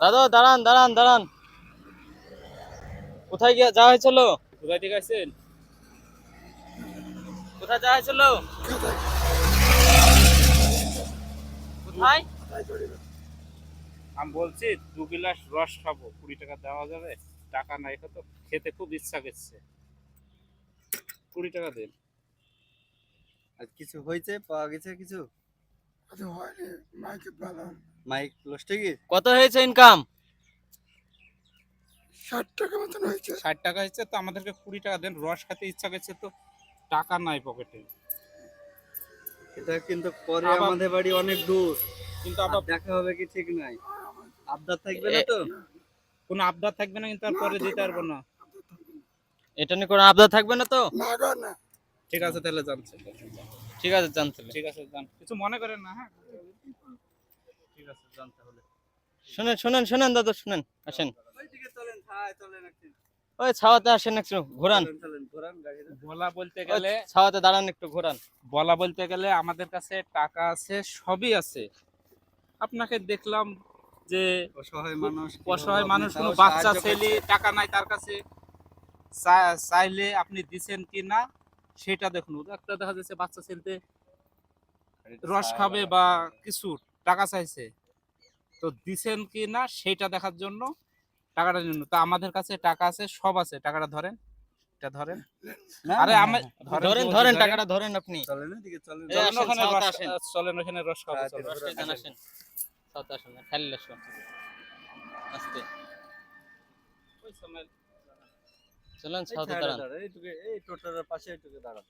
দাদা দাঁড়ান দাঁড়ান দাঁড়ান। কোথায় গিয়ে যাওয়া হয়েছিল? কোথায় থেকে আসছেন? কোথায় যাওয়া হয়েছিল? কোথায়? আমি বলছি দু গিলাস রস খাব কুড়ি টাকা দেওয়া যাবে টাকা নাই তো খেতে খুব ইচ্ছা করছে। কুড়ি টাকা দিন। আর কিছু হয়েছে পাওয়া গেছে কিছু? আচ্ছা হয়নি মাইকে পেলাম। মাইক লস্টে কি কত হয়েছে ইনকাম ষাট টাকা মতন হয়েছে। ষাট টাকা হচ্ছে তো আমাদেরকে কুড়ি টাকা দেন রস খেতে ইচ্ছা করছে তো টাকা নাই পকেটে। এটা কিন্তু পরে আমাদের বাড়ি অনেক দূর। কিন্তু আবার দেখা হবে কি ঠিক নাই। আবদার থাকবে না তো? কোনো আবদার থাকবে না কিন্তু আর পরে দিতে পারব না। এটা নিয়ে কোনো আবদার থাকবে না তো? না ঠিক আছে তাহলে জানছে ঠিক আছে জানতে ঠিক আছে জান কিছু মনে করেন না হ্যাঁ? ঠিক আছে শুনেন শুনেন শুনেন দাদা শুনেন আসেন। ওইদিকে চলেন হাই চলেন একটু। ওই ছাওয়াতে আসেন একটু ঘোরান। চলেন, চলেন ঘোরান গাড়িটা। বলা বলতে গেলে ছাওয়াতে দাঁড়ান একটু ঘোরান। বলা বলতে গেলে আমাদের কাছে টাকা আছে সবই আছে। আপনাকে দেখলাম যে অসহায় মানুষ অসহায় মানুষ কোনো বাচ্চা ছেলে টাকা নাই তার কাছে। চাইলে আপনি দিছেন কি না সেটা দেখুন। একটা দেখা যাচ্ছে বাচ্চা ছেলে রস খাবে বা কিছু। টাকা চাইছে। তো দিছেন কি না সেটা দেখার জন্য টাকাটা জন্য তো আমাদের কাছে টাকা আছে সব আছে। টাকাটা ধরেন। এটা ধরেন। আরে আমি ধরেন ধরেন টাকাটা ধরেন আপনি। চলেন এদিকে চলেন চলেন। ওখানে সাউথে রস আসেন। চলেন ওখানে রস খাব চলেন। আসেন। ছাওয়াতে আসেন খালি আসুন আস্তে। ওই সময় চলেন এই দাঁড়ান। এই টোটার পাশে এইটুকু দাঁড়া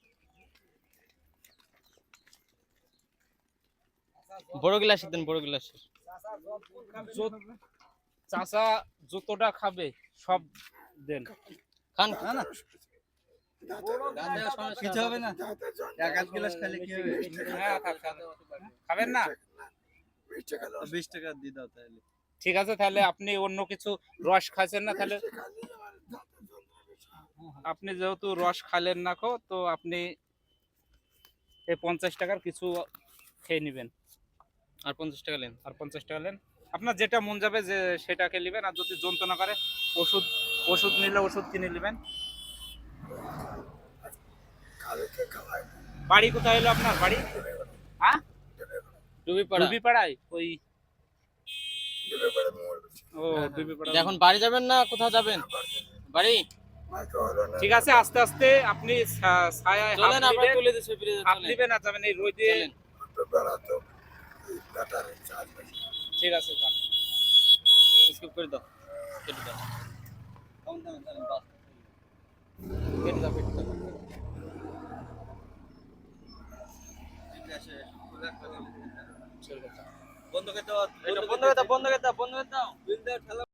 বড় গ্লাস দেন বড় গ্লাস চাচা যতটা খাবে সব দেন। খান। না না। কিছু হবে না। এক আধ গ্লাস খাইলে কি হবে? হ্যাঁ থাক, থাক। খাবেন না? মিষ্টি খেলো তো বিশ টাকা দিয়ে দাও তাহলে। ঠিক আছে তাহলে আপনি অন্য কিছু রস খাচ্ছেন না তাহলে। আপনি যেহেতু রস খালেন না খো তো আপনি এই পঞ্চাশ টাকার কিছু খেয়ে নেবেন। আর পঞ্চাশ টাকা নেন আর পঞ্চাশ টাকা নেন আপনার যেটা মন যাবে যে সেটাকে নেবেন আর যদি যন্ত্রণা করে ওষুধ ওষুধ নিলে ওষুধ কিনে নেবেন। বাড়ি কোথায় হলো আপনার? বাড়ি? হ্যাঁ? ওই। ও এখন বাড়ি যাবেন না কোথাও যাবেন? বাড়ি মাইকে হলো না। ঠিক আছে আস্তে আস্তে আপনি ছায়ায় হাত চলেন আপনার তুলে হাত দিবেন যাবেন এই রোদে। ব্যাটারির চার্জ ঠিক আছে যান। স্কিপ করে দাও। কেটে দাও। কেটে দাও কেটে দাও। বন্ধ করে দাও। বন্ধ করে দাও, বন্ধ করে দাও, বন্ধ করে দাও।